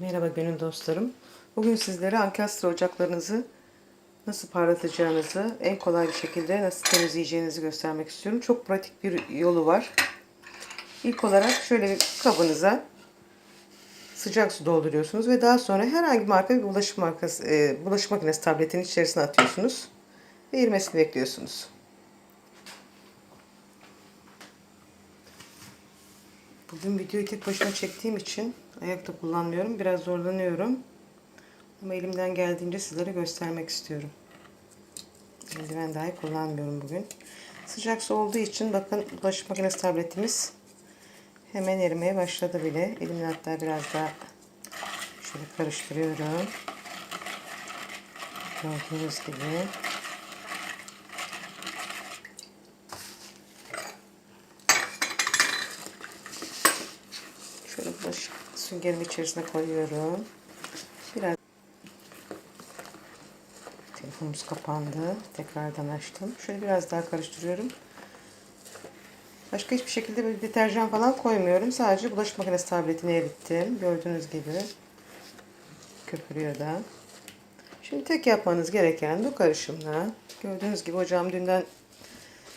Merhaba gönül dostlarım. Bugün sizlere ankastre ocaklarınızı nasıl parlatacağınızı, en kolay bir şekilde nasıl temizleyeceğinizi göstermek istiyorum. Çok pratik bir yolu var. İlk olarak şöyle bir kabınıza sıcak su dolduruyorsunuz ve daha sonra herhangi marka bir bulaşık markası, e, bulaşık makinesi tabletinin içerisine atıyorsunuz ve erimesini bekliyorsunuz. Bugün videoyu tek başıma çektiğim için ayakta kullanmıyorum. Biraz zorlanıyorum. Ama elimden geldiğince sizlere göstermek istiyorum. Eldiven dahi kullanmıyorum bugün. Sıcak su olduğu için bakın bulaşık makinesi tabletimiz hemen erimeye başladı bile. Elimle hatta biraz daha şöyle karıştırıyorum. Gördüğünüz gibi. Şöyle süngerin içerisine koyuyorum. Biraz telefonumuz kapandı. Tekrardan açtım. Şöyle biraz daha karıştırıyorum. Başka hiçbir şekilde böyle deterjan falan koymuyorum. Sadece bulaşık makinesi tabletini erittim. Gördüğünüz gibi köpürüyor da. Şimdi tek yapmanız gereken bu karışımla gördüğünüz gibi ocağım dünden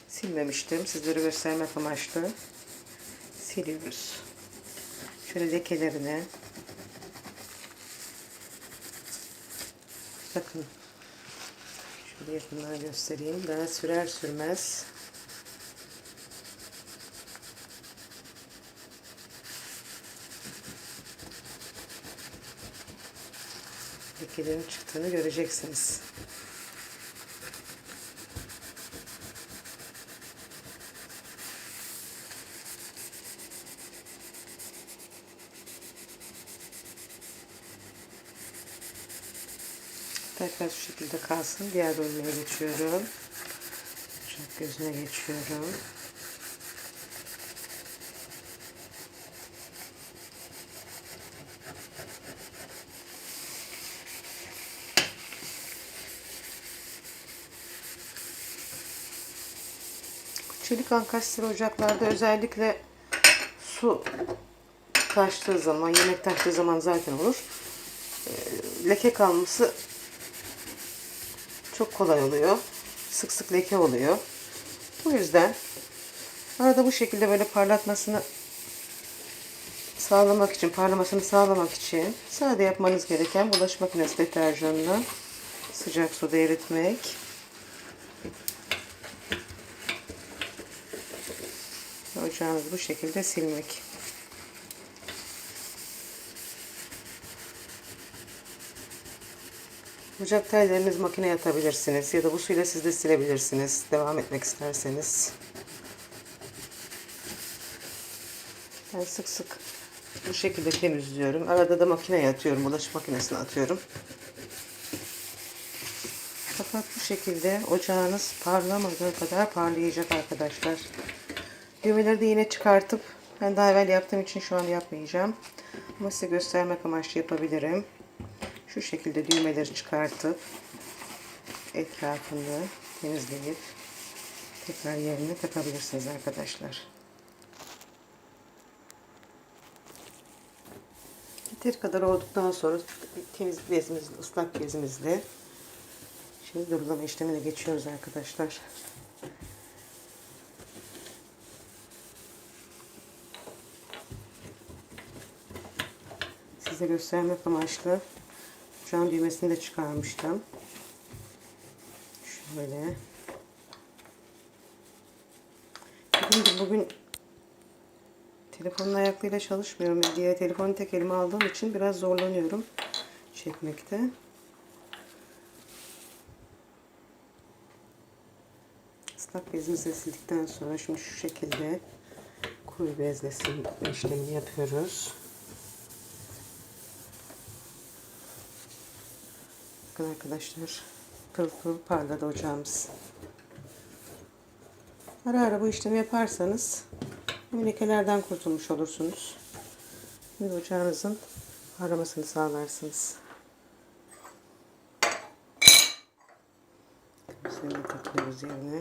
silmemiştim. Sizlere göstermek amaçlı siliyoruz. Şöyle lekelerine bakın şöyle yakından göstereyim. Daha sürer sürmez lekelerin çıktığını göreceksiniz. Tekrar şu şekilde kalsın. Diğer bölüme geçiyorum. Çok gözüne geçiyorum. Çelik ankastre ocaklarda özellikle su taştığı zaman, yemek taştığı zaman zaten olur. Ee, Leke kalması çok kolay oluyor. Sık sık leke oluyor. Bu yüzden arada bu şekilde böyle parlatmasını sağlamak için, parlamasını sağlamak için sade yapmanız gereken bulaşık makinesi deterjanını sıcak suda eritmek. Ocağınızı bu şekilde silmek. Ocak telleriniz makineye atabilirsiniz ya da bu suyla siz de silebilirsiniz. Devam etmek isterseniz. Ben sık sık bu şekilde temizliyorum. Arada da makineye atıyorum. Bulaşık makinesine atıyorum. Fakat bu şekilde ocağınız parlamadığı kadar parlayacak arkadaşlar. Düğmeleri de yine çıkartıp ben daha evvel yaptığım için şu an yapmayacağım. Ama size göstermek amaçlı yapabilirim. Şu şekilde düğmeleri çıkartıp etrafını temizleyip tekrar yerine takabilirsiniz arkadaşlar. Yeteri kadar olduktan sonra temiz bezimizle, ıslak bezimizle şimdi durulama işlemine geçiyoruz arkadaşlar. Size göstermek amaçlı şu düğmesini de çıkarmıştım. Şöyle. Dediğim gibi bugün telefonun ayaklarıyla çalışmıyorum. Diğer telefonu tek elime aldığım için biraz zorlanıyorum çekmekte. Islak bezimizi sildikten sonra şimdi şu şekilde kuru bezle silme işlemini yapıyoruz. Bakın arkadaşlar pırıl pırıl parladı ocağımız. Ara ara bu işlemi yaparsanız lekelerden kurtulmuş olursunuz. Şimdi ocağınızın parlamasını sağlarsınız. Üzerine takıyoruz yerine.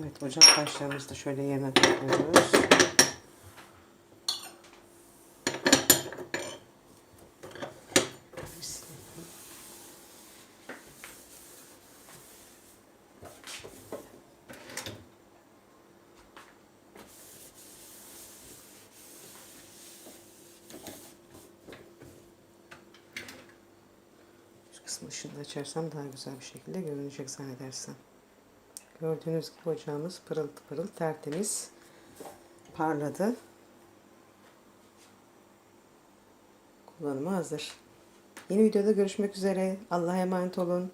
Evet ocak taşlarımızı da şöyle yerine koyuyoruz. Kısmı ışığını açarsam daha güzel bir şekilde görünecek zannedersem. Gördüğünüz gibi ocağımız pırıl pırıl tertemiz parladı. Kullanıma hazır. Yeni videoda görüşmek üzere. Allah'a emanet olun.